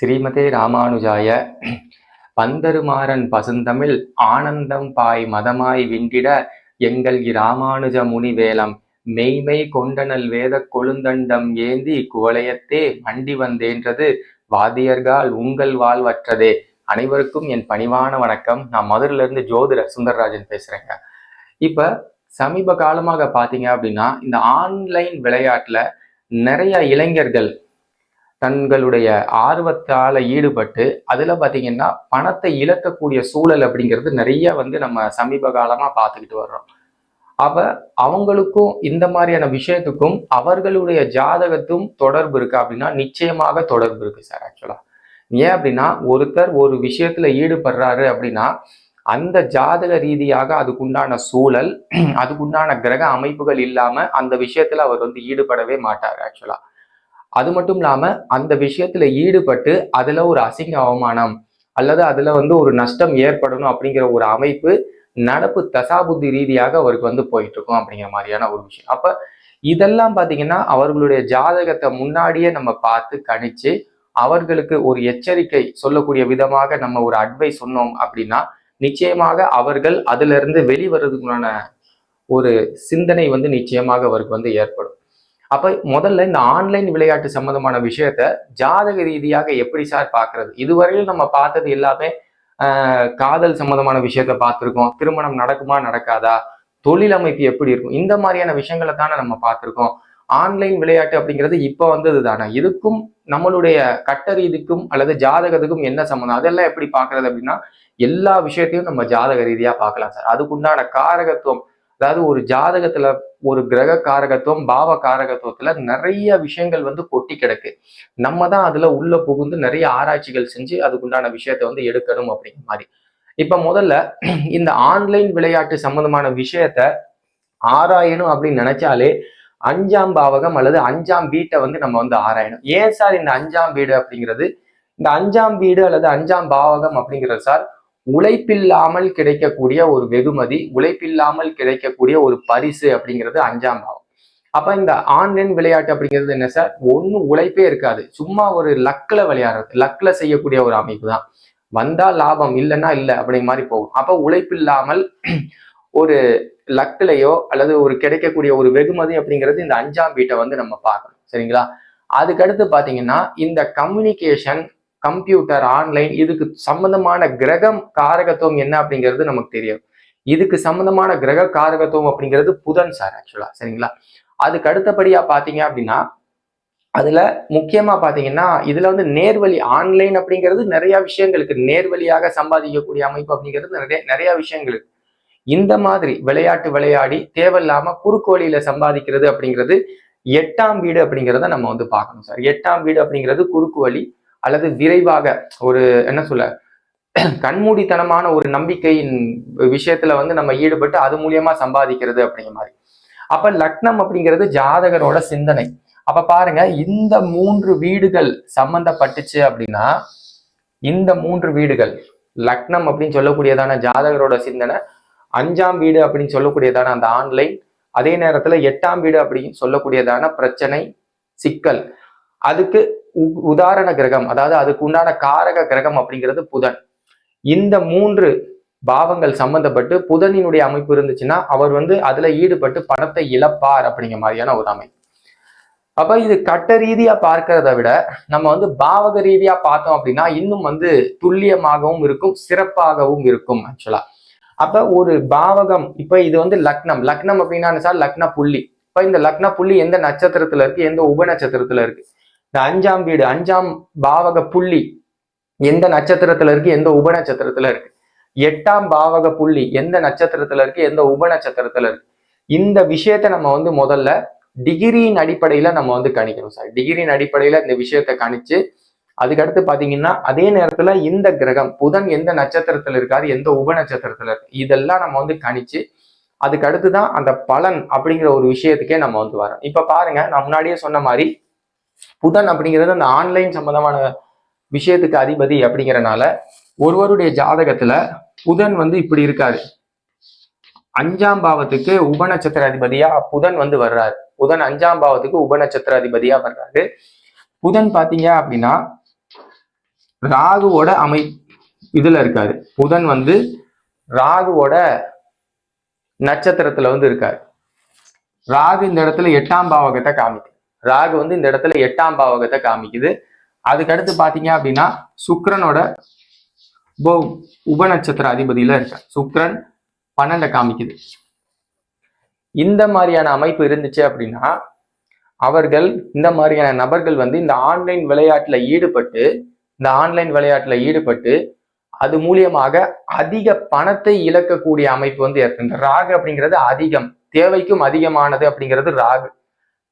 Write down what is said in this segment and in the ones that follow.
ஸ்ரீமதே ராமானுஜாய. பந்தருமாறன் பசுந்தமிழ் ஆனந்தம் பாய் மதமாய் விண்டிட எங்கள் இராமானுஜ முனிவேலம். மெய்மை கொண்டனல் வேதக் கொழுந்தண்டம் ஏந்தி குவளையத்தே மண்டி வந்தேன்றது. வாதியர்கால் உங்கள் வாழ்வற்றதே. அனைவருக்கும் என் பணிவான வணக்கம். நான் மதுரையில இருந்து ஜோதிட சுந்தரராஜன் பேசுறேங்க. இப்ப சமீப காலமாக பாத்தீங்க அப்படின்னா இந்த ஆன்லைன் விளையாட்டுல நிறைய இளைஞர்கள் தங்களுடைய ஆர்வத்தால ஈடுபட்டு அதுல பாத்தீங்கன்னா பணத்தை இழக்கக்கூடிய சூழல் அப்படிங்கிறது நிறைய வந்து நம்ம சமீப காலமா பார்த்துக்கிட்டு வர்றோம். அவ அவங்களுக்கும் இந்த மாதிரியான விஷயத்துக்கும் அவர்களுடைய ஜாதகத்தும் தொடர்பு இருக்கு அப்படின்னா நிச்சயமாக தொடர்பு இருக்கு சார் ஆக்சுவலா ஏன் அப்படின்னா ஒருத்தர் ஒரு விஷயத்துல ஈடுபடுறாரு அப்படின்னா அந்த ஜாதக ரீதியாக அதுக்குண்டான சூழல் அதுக்குண்டான கிரக அமைப்புகள் இல்லாம அந்த விஷயத்துல அவர் வந்து ஈடுபடவே மாட்டார் ஆக்சுவலா அது மட்டும் இல்லாம அந்த விஷயத்துல ஈடுபட்டு அதுல ஒரு அசிங்க அவமானம் அல்லது அதுல வந்து ஒரு நஷ்டம் ஏற்படணும் அப்படிங்கிற ஒரு அமைப்பு நடப்பு தசாபுத்தி ரீதியாக அவருக்கு வந்து போயிட்டு இருக்கும் அப்படிங்கிற மாதிரியான ஒரு விஷயம். அப்ப இதெல்லாம் பாத்தீங்கன்னா அவர்களுடைய ஜாதகத்தை முன்னாடியே நம்ம பார்த்து கணிச்சு அவர்களுக்கு ஒரு எச்சரிக்கை சொல்லக்கூடிய விதமாக நம்ம ஒரு அட்வைஸ் சொன்னோம் அப்படின்னா நிச்சயமாக அவர்கள் அதுல இருந்து ஒரு சிந்தனை வந்து நிச்சயமாக அவருக்கு வந்து ஏற்படும். அப்போ முதல்ல இந்த ஆன்லைன் விளையாட்டு சம்மந்தமான விஷயத்த ஜாதக ரீதியாக எப்படி சார் பார்க்கறது? இதுவரையில் நம்ம பார்த்தது எல்லாமே காதல் சம்மந்தமான விஷயத்த பார்த்துருக்கோம். திருமணம் நடக்குமா நடக்காதா? தொழில் அமைப்பு எப்படி இருக்கும்? இந்த மாதிரியான விஷயங்களை தானே நம்ம பார்த்துருக்கோம். ஆன்லைன் விளையாட்டு அப்படிங்கிறது இப்போ வந்தது தானே. இதுக்கும் நம்மளுடைய கட்டரீதிக்கும் அல்லது ஜாதகத்துக்கும் என்ன சம்மந்தம் அதெல்லாம் எப்படி பார்க்கறது அப்படின்னா எல்லா விஷயத்தையும் நம்ம ஜாதக ரீதியாக பார்க்கலாம் சார் அதுக்குண்டான காரகத்துவம் அதாவது ஒரு ஜாதகத்துல ஒரு கிரக காரகத்துவம் பாவ காரகத்துவத்துல நிறைய விஷயங்கள் வந்து கொட்டி கிடக்கு. நம்ம தான் அதுல உள்ள புகுந்து நிறைய ஆராய்ச்சிகள் செஞ்சு அதுக்குண்டான விஷயத்த வந்து எடுக்கணும் அப்படிங்கிற மாதிரி. இப்ப முதல்ல இந்த ஆன்லைன் விளையாட்டு சம்பந்தமான விஷயத்த ஆராயணும் அப்படின்னு நினைச்சாலே அஞ்சாம் பாவகம் அல்லது அஞ்சாம் வீட்டை வந்து நம்ம வந்து ஆராயணும். ஏன் சார் இந்த அஞ்சாம் வீடு அப்படிங்கிறது? இந்த அஞ்சாம் வீடு அல்லது அஞ்சாம் பாவகம் அப்படிங்கிறது சார் உழைப்பில்லாமல் கிடைக்கக்கூடிய ஒரு வெகுமதி உழைப்பில்லாமல் கிடைக்கக்கூடிய ஒரு பரிசு அப்படிங்கிறது அஞ்சாம் பாவம். அப்ப இந்த ஆன்லைன் விளையாட்டு அப்படிங்கிறது என்ன சார்? ஒன்றும் உழைப்பே இருக்காது. சும்மா ஒரு லக்கில் விளையாடுறது லக்கில் செய்யக்கூடிய ஒரு அமைப்பு தான். வந்தா லாபம் இல்லைன்னா இல்லை அப்படிங்கிற மாதிரி போகும். அப்ப உழைப்பில்லாமல் ஒரு லக்கிலையோ அல்லது ஒரு கிடைக்கக்கூடிய ஒரு வெகுமதி அப்படிங்கிறது இந்த அஞ்சாம் வீட்டை வந்து நம்ம பார்க்கணும். சரிங்களா? அதுக்கடுத்து பார்த்தீங்கன்னா இந்த கம்யூனிகேஷன் கம்ப்யூட்டர் ஆன்லைன் இதுக்கு சம்பந்தமான கிரகம் காரகத்துவம் என்ன அப்படிங்கிறது நமக்கு தெரியும். இதுக்கு சம்பந்தமான கிரக காரகத்துவம் அப்படிங்கிறது புதன் சார் ஆக்சுவலா சரிங்களா? அதுக்கு அடுத்தபடியா பாத்தீங்க அப்படின்னா அதுல முக்கியமா பாத்தீங்கன்னா இதுல வந்து நேர்வழி ஆன்லைன் அப்படிங்கிறது நிறைய விஷயங்களுக்கு நேர்வழியாக சம்பாதிக்கக்கூடிய அமைப்பு அப்படிங்கிறது நிறைய நிறைய விஷயங்களுக்கு இந்த மாதிரி விளையாட்டு விளையாடி தேவையில்லாம குறுக்கு வழியில சம்பாதிக்கிறது அப்படிங்கிறது எட்டாம் வீடு அப்படிங்கிறத நம்ம வந்து பார்க்கணும் சார் எட்டாம் வீடு அப்படிங்கிறது குறுக்கு வழி அல்லது விரைவாக ஒரு என்ன சொல்ல கண்மூடித்தனமான ஒரு நம்பிக்கையின் விஷயத்துல வந்து நம்ம ஈடுபட்டு அது மூலியமா சம்பாதிக்கிறது அப்படிங்கிற மாதிரி. அப்ப லக்னம் அப்படிங்கிறது ஜாதகரோட சிந்தனை. அப்ப பாருங்க இந்த மூன்று வீடுகள் சம்பந்தப்பட்டுச்சு அப்படின்னா இந்த மூன்று வீடுகள் லக்னம் அப்படின்னு சொல்லக்கூடியதான ஜாதகரோட சிந்தனை அஞ்சாம் வீடு அப்படின்னு சொல்லக்கூடியதான அந்த ஆன்லைன் அதே நேரத்துல எட்டாம் வீடு அப்படின்னு சொல்லக்கூடியதான பிரச்சனை சிக்கல். அதுக்கு உதாரண கிரகம் அதாவது அதுக்கு உண்டான காரக கிரகம் அப்படிங்கிறது புதன். இந்த மூன்று பாவங்கள் சம்பந்தப்பட்டு புதனினுடைய அமைப்பு இருந்துச்சுன்னா அவர் வந்து அதுல ஈடுபட்டு பணத்தை இழப்பார் அப்படிங்கிற மாதிரியான ஒரு அமைப்பு. அப்ப இது கட்ட ரீதியா பார்க்கிறத விட நம்ம வந்து பாவக ரீதியா பார்த்தோம் அப்படின்னா இன்னும் வந்து துல்லியமாகவும் இருக்கும் சிறப்பாகவும் இருக்கும் ஆக்சுவலா அப்ப ஒரு பாவகம் இப்ப இது வந்து லக்னம். லக்னம் அப்படின்னா சார்? லக்ன புள்ளி இப்ப இந்த லக்ன புள்ளி எந்த நட்சத்திரத்துல இருக்கு? எந்த உப நட்சத்திரத்துல இருக்கு? இந்த அஞ்சாம் வீடு அஞ்சாம் பாவக புள்ளி எந்த நட்சத்திரத்துல இருக்கு? எந்த உப நட்சத்திரத்துல இருக்கு? எட்டாம் பாவக புள்ளி எந்த நட்சத்திரத்துல இருக்கு? எந்த உப நட்சத்திரத்துல இருக்கு? இந்த விஷயத்த நம்ம வந்து முதல்ல டிகிரியின் அடிப்படையில நம்ம வந்து கணிக்கணும் சார். டிகிரியின் அடிப்படையில இந்த விஷயத்த கணிச்சு அதுக்கடுத்து பாத்தீங்கன்னா அதே நேரத்துல இந்த கிரகம் புதன் எந்த நட்சத்திரத்துல இருக்காரு? எந்த உப நட்சத்திரத்துல இருக்கு? இதெல்லாம் நம்ம வந்து கணிச்சு அதுக்கு அடுத்துதான் அந்த பலன் அப்படிங்கிற ஒரு விஷயத்துக்கே நம்ம வந்து வரோம் இப்ப பாருங்க நான் முன்னாடியே சொன்ன மாதிரி புதன் அப்படிங்கிறது அந்த ஆன்லைன் சம்பந்தமான விஷயத்துக்கு அதிபதி அப்படிங்கிறனால ஒருவருடைய ஜாதகத்துல புதன் வந்து இப்படி இருக்காரு. அஞ்சாம் பாவத்துக்கு உபநட்சத்திர அதிபதியா புதன் வந்து வர்றாரு. புதன் அஞ்சாம் பாவத்துக்கு உபநட்சத்திர அதிபதியா வர்றாரு. புதன் பாத்தீங்க அப்படின்னா ராகுவோட அமை இதுல இருக்காரு. புதன் வந்து ராகுவோட நட்சத்திரத்துல வந்து இருக்காரு. ராகு இந்த இடத்துல எட்டாம் பாவகத்தை காமிக்கு ராகு வந்து இந்த இடத்துல எட்டாம் பாவகத்தை காமிக்குது. அதுக்கடுத்து பார்த்தீங்க அப்படின்னா சுக்கிரனோட உப உபநட்சத்திர அதிபதியில இருக்க சுக்கரன் பன்னெண்டை காமிக்குது. இந்த மாதிரியான அமைப்பு இருந்துச்சு அப்படின்னா அவர்கள் இந்த மாதிரியான நபர்கள் வந்து இந்த ஆன்லைன் விளையாட்டுல ஈடுபட்டு இந்த ஆன்லைன் விளையாட்டுல ஈடுபட்டு அது மூலியமாக அதிக பணத்தை இழக்கக்கூடிய அமைப்பு வந்து ஏற்படும் ராகு அப்படிங்கிறது அதிகம் தேவைக்கும் அதிகமானது அப்படிங்கிறது ராகு.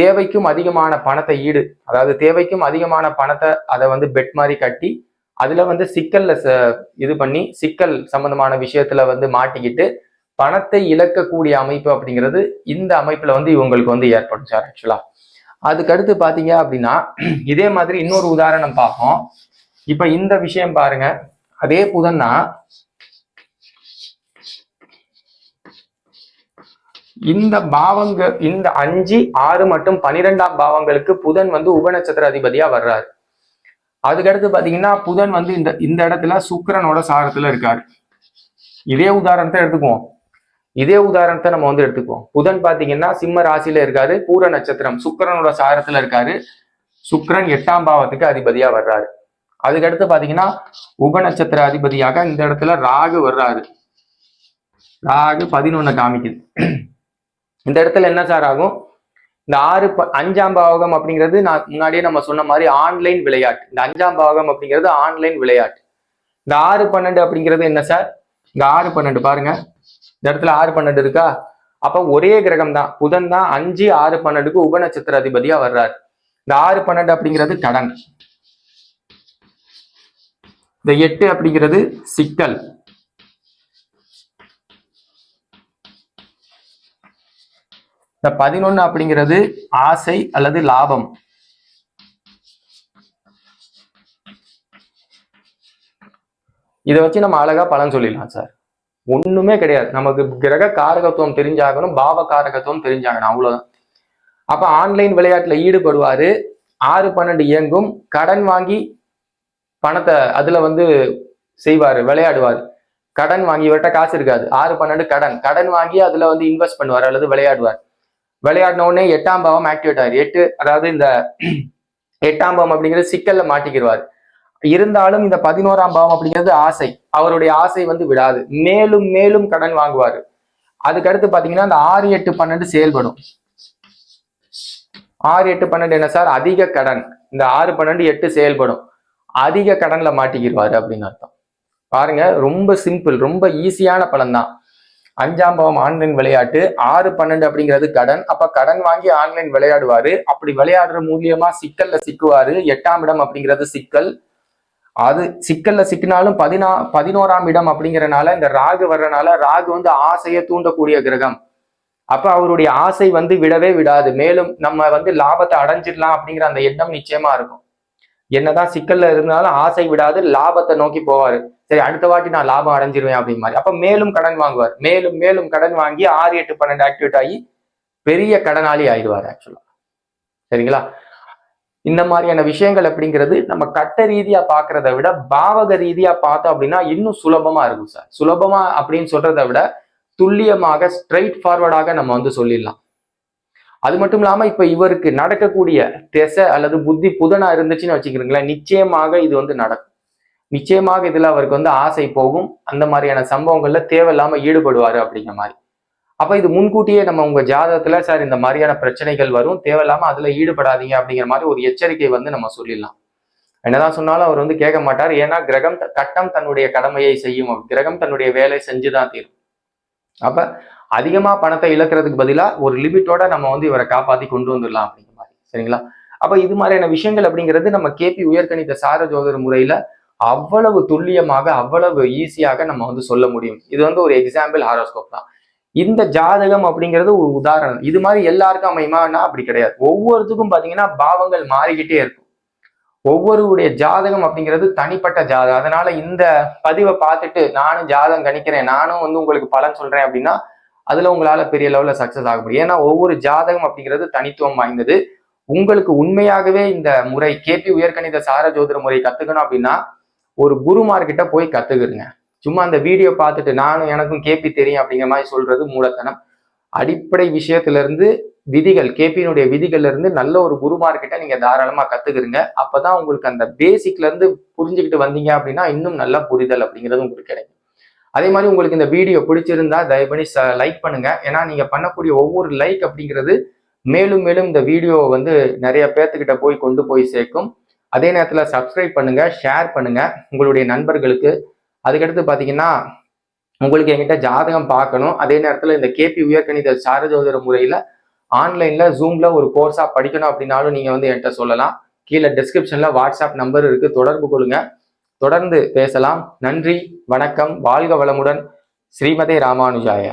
தேவைக்கும் அதிகமான பணத்தை ஈடு. அதாவது தேவைக்கும் அதிகமான பணத்தை அதை வந்து பெட் மாதிரி கட்டி அதுல வந்து சிக்கல்ல ச- இது பண்ணி சிக்கல் சம்பந்தமான விஷயத்துல வந்து மாட்டிக்கிட்டு பணத்தை இழக்கக்கூடிய அமைப்பு அப்படிங்கிறது இந்த அமைப்புல வந்து இவங்களுக்கு வந்து ஏற்படும் சார் ஆக்சுவலா அதுக்கடுத்து பாத்தீங்க அப்படின்னா இதே மாதிரி இன்னொரு உதாரணம் பார்ப்போம். இப்ப இந்த விஷயம் பாருங்க. அதே புதன்னா இந்த பாவங்க இந்த அஞ்சு ஆறு மற்றும் பனிரெண்டாம் பாவங்களுக்கு புதன் வந்து உபநட்சத்திர அதிபதியா வர்றாரு. அதுக்கடுத்து பாத்தீங்கன்னா புதன் வந்து இந்த இந்த இடத்துல சுக்கரனோட சாரத்துல இருக்காரு. இதே உதாரணத்தை எடுத்துக்குவோம். இதே உதாரணத்தை நம்ம வந்து எடுத்துக்குவோம். புதன் பாத்தீங்கன்னா சிம்ம ராசியில இருக்காரு பூர நட்சத்திரம். சுக்கரனோட சாரத்துல இருக்காரு. சுக்கரன் எட்டாம் பாவத்துக்கு அதிபதியா வர்றாரு. அதுக்கடுத்து பாத்தீங்கன்னா உபநட்சத்திர அதிபதியாக இந்த இடத்துல ராகு வர்றாரு. ராகு பதினொன்னு காமிக்குது. இந்த இடத்துல என்ன சார் ஆகும்? இந்த ஆறு ப- அஞ்சாம் பாவகம் அப்படிங்கிறது நான் முன்னாடியே நம்ம சொன்ன மாதிரி ஆன்லைன் விளையாட்டு. இந்த அஞ்சாம் பாவகம் அப்படிங்கிறது ஆன்லைன் விளையாட்டு. இந்த ஆறு பன்னெண்டு அப்படிங்கிறது என்ன சார்? இந்த ஆறு பன்னெண்டு பாருங்க. இந்த இடத்துல ஆறு பன்னெண்டு இருக்கா? அப்ப ஒரே கிரகம் தான். புதன் தான் அஞ்சு ஆறு பன்னெண்டுக்கு உபநட்சத்திர அதிபதியா வர்றாரு. இந்த ஆறு பன்னெண்டு அப்படிங்கிறது கடன் இந்த எட்டு அப்படிங்கிறது சிக்கல். இந்த பதினொன்னு அப்படிங்கிறது ஆசை அல்லது லாபம். இதை வச்சு நம்ம அழகா பலன் சொல்லிடலாம் சார். ஒண்ணுமே கிடையாது. நமக்கு கிரக காரகத்துவம் தெரிஞ்சாகணும் பாவ காரகத்துவம் தெரிஞ்சாகணும் அவ்வளவுதான். அப்ப ஆன்லைன் விளையாட்டுல ஈடுபடுவாரு. ஆறு பன்னெண்டு இயங்கும். கடன் வாங்கி பணத்தை அதுல வந்து செய்வாரு விளையாடுவார். கடன் வாங்கி இவர்கிட்ட காசு இருக்காது. ஆறு பன்னெண்டு கடன். கடன் வாங்கி அதுல வந்து இன்வெஸ்ட் பண்ணுவார் அல்லது விளையாடுவார். விளையாடின உடனே எட்டாம் பாவம் ஆக்டிவேட் ஆகுது எட்டு அதாவது இந்த எட்டாம் பாவம் அப்படிங்கிறது சிக்கல்ல மாட்டிக்கிடுவார் இருந்தாலும் இந்த பதினோராம் பாவம் அப்படிங்கிறது ஆசை. அவருடைய ஆசை வந்து விடாது. மேலும் மேலும் கடன் வாங்குவார். அதுக்கடுத்து பாத்தீங்கன்னா இந்த ஆறு எட்டு பன்னெண்டு செயல்படும். ஆறு எட்டு பன்னெண்டு என்ன சார்? அதிக கடன். இந்த ஆறு பன்னெண்டு எட்டு செயல்படும். அதிக கடன்ல மாட்டிக்கிடுவாரு அப்படின்னு அர்த்தம். பாருங்க ரொம்ப சிம்பிள் ரொம்ப ஈஸியான பலன் தான் அஞ்சாம் பாவம் ஆன்லைன் விளையாட்டு ஆறு பன்னெண்டு அப்படிங்கிறது கடன். அப்ப கடன் வாங்கி ஆன்லைன் விளையாடுவாரு. அப்படி விளையாடுற மூலியமா சிக்கல்ல சிக்குவாரு. எட்டாம் இடம் அப்படிங்கிறது சிக்கல். அது சிக்கல்ல சிக்கினாலும் பதினா பதினோராம் இடம் அப்படிங்கிறனால இந்த ராகு வர்றனால ராகு வந்து ஆசையை தூண்டக்கூடிய கிரகம். அப்ப அவருடைய ஆசை வந்து விடவே விடாது. மேலும் நம்ம வந்து லாபத்தை அடைஞ்சிடலாம் அப்படிங்கிற அந்த எண்ணம் நிச்சயமா இருக்கும். என்னதான் சிக்கல்ல இருந்தாலும் ஆசை விடாது லாபத்தை நோக்கி போவாரு. சரி அடுத்த வாட்டி நான் லாபம் அடைஞ்சிருவேன் அப்படி மாதிரி. அப்ப மேலும் கடன் வாங்குவார். மேலும் மேலும் கடன் வாங்கி ஆறு எட்டு பன்னெண்டு ஆக்டிவேட் ஆகி பெரிய கடனாளி ஆயிடுவார் ஆக்சுவலா சரிங்களா? இந்த மாதிரியான விஷயங்கள் அப்படிங்கிறது நம்ம கட்ட ரீதியா பாக்குறத விட பாவக ரீதியா பார்த்தோம் அப்படின்னா இன்னும் சுலபமா இருக்கும் சார். சுலபமா அப்படின்னு சொல்றதை விட துல்லியமாக ஸ்ட்ரைட் ஃபார்வர்டாக நம்ம வந்து சொல்லிடலாம். அது மட்டும் இல்லாம இப்ப இவருக்கு நடக்கக்கூடிய திசை அல்லது புத்தி புதனா இருந்துச்சுன்னு வச்சுக்கிறீங்களேன் நிச்சயமாக இது வந்து நடக்கும். நிச்சயமாக இதுல அவருக்கு வந்து ஆசை போகும். அந்த மாதிரியான சம்பவங்கள்ல தேவையில்லாமல் ஈடுபடுவாரு அப்படிங்கிற மாதிரி. அப்ப இது முன்கூட்டியே நம்ம உங்க ஜாதகத்துல சார் இந்த மாதிரியான பிரச்சனைகள் வரும். தேவையில்லாமல் அதுல ஈடுபடாதீங்க. அப்படிங்கிற மாதிரி ஒரு எச்சரிக்கை வந்து நம்ம சொல்லிடலாம். என்னதான் சொன்னாலும் அவர் வந்து கேட்க மாட்டார். ஏன்னா கிரகம் கட்டம் தன்னுடைய கடமையை செய்யும். கிரகம் தன்னுடைய வேலை செஞ்சுதான் தீரும். அப்ப அதிகமா பணத்தை இழக்கிறதுக்கு பதிலா ஒரு லிமிட்டோட நம்ம வந்து இவரை காப்பாத்தி கொண்டு வந்துடலாம் அப்படிங்கிற மாதிரி. சரிங்களா? அப்ப இது மாதிரியான விஷயங்கள் அப்படிங்கிறது நம்ம கேபி உயர்கணித சார ஜோதர் முறையில அவ்வளவு துல்லியமாக அவ்வளவு ஈஸியாக நம்ம வந்து சொல்ல முடியும். இது வந்து ஒரு எக்ஸாம்பிள் ஹாரோஸ்கோப் தான். இந்த ஜாதகம் அப்படிங்கிறது ஒரு உதாரணம். இது மாதிரி எல்லாருக்கும் அமையுமானா அப்படி கிடையாது. ஒவ்வொருத்துக்கும் பாத்தீங்கன்னா பாவங்கள் மாறிக்கிட்டே இருக்கும். ஒவ்வொருடைய ஜாதகம் அப்படிங்கிறது தனிப்பட்ட ஜாதகம். அதனால இந்த பதிவை பார்த்துட்டு நானும் ஜாதகம் கணிக்கிறேன் நானும் வந்து உங்களுக்கு பலன் சொல்றேன் அப்படின்னா அதுல உங்களால பெரிய லெவல்ல சக்சஸ் ஆக முடியும். ஏன்னா ஒவ்வொரு ஜாதகம் அப்படிங்கிறது தனித்துவம் வாய்ந்தது. உங்களுக்கு உண்மையாகவே இந்த முறை கேபி உயர்கணித சார ஜோதிட முறை கத்துக்கணும் அப்படின்னா ஒரு குருமார்கிட்ட போய் கத்துக்கிடுங்க சும்மா அந்த வீடியோ பார்த்துட்டு நானும் எனக்கும் கேபி தெரியும் அப்படிங்கிற மாதிரி சொல்றது மூலத்தனம். அடிப்படை விஷயத்துல இருந்து விதிகள் கேபியினுடைய விதிகள்ல இருந்து நல்ல ஒரு குருமார்கிட்ட நீங்க தாராளமா கத்துக்கிறீங்க அப்பதான் உங்களுக்கு அந்த பேசிக்ல இருந்து புரிஞ்சுக்கிட்டு வந்தீங்க அப்படின்னா இன்னும் நல்லா புரிதல் அப்படிங்கிறது உங்களுக்கு கிடைக்கும். அதே மாதிரி உங்களுக்கு இந்த வீடியோ பிடிச்சிருந்தா தயவு பண்ணி லைக் பண்ணுங்க. ஏன்னா நீங்க பண்ணக்கூடிய ஒவ்வொரு லைக் அப்படிங்கிறது மேலும் மேலும் இந்த வீடியோவை வந்து நிறைய பேர்த்துக்கிட்ட போய் கொண்டு போய் சேர்க்கும். அதே நேரத்தில் சப்ஸ்கிரைப் பண்ணுங்கள் ஷேர் பண்ணுங்கள் உங்களுடைய நண்பர்களுக்கு. அதுக்கடுத்து பார்த்தீங்கன்னா உங்களுக்கு என்கிட்ட ஜாதகம் பார்க்கணும். அதே நேரத்தில் இந்த கேபி உயர்கணித சாரஜோதர முறையில் ஆன்லைனில் ஜூமில் ஒரு கோர்ஸாக படிக்கணும் அப்படின்னாலும் நீங்கள் வந்து என்கிட்ட சொல்லலாம். கீழே டிஸ்கிரிப்ஷனில் வாட்ஸ்அப் நம்பர் இருக்குது தொடர்பு கொள்ளுங்க. தொடர்ந்து பேசலாம். நன்றி வணக்கம். வாழ்க வளமுடன். ஸ்ரீமதே ராமானுஜாய.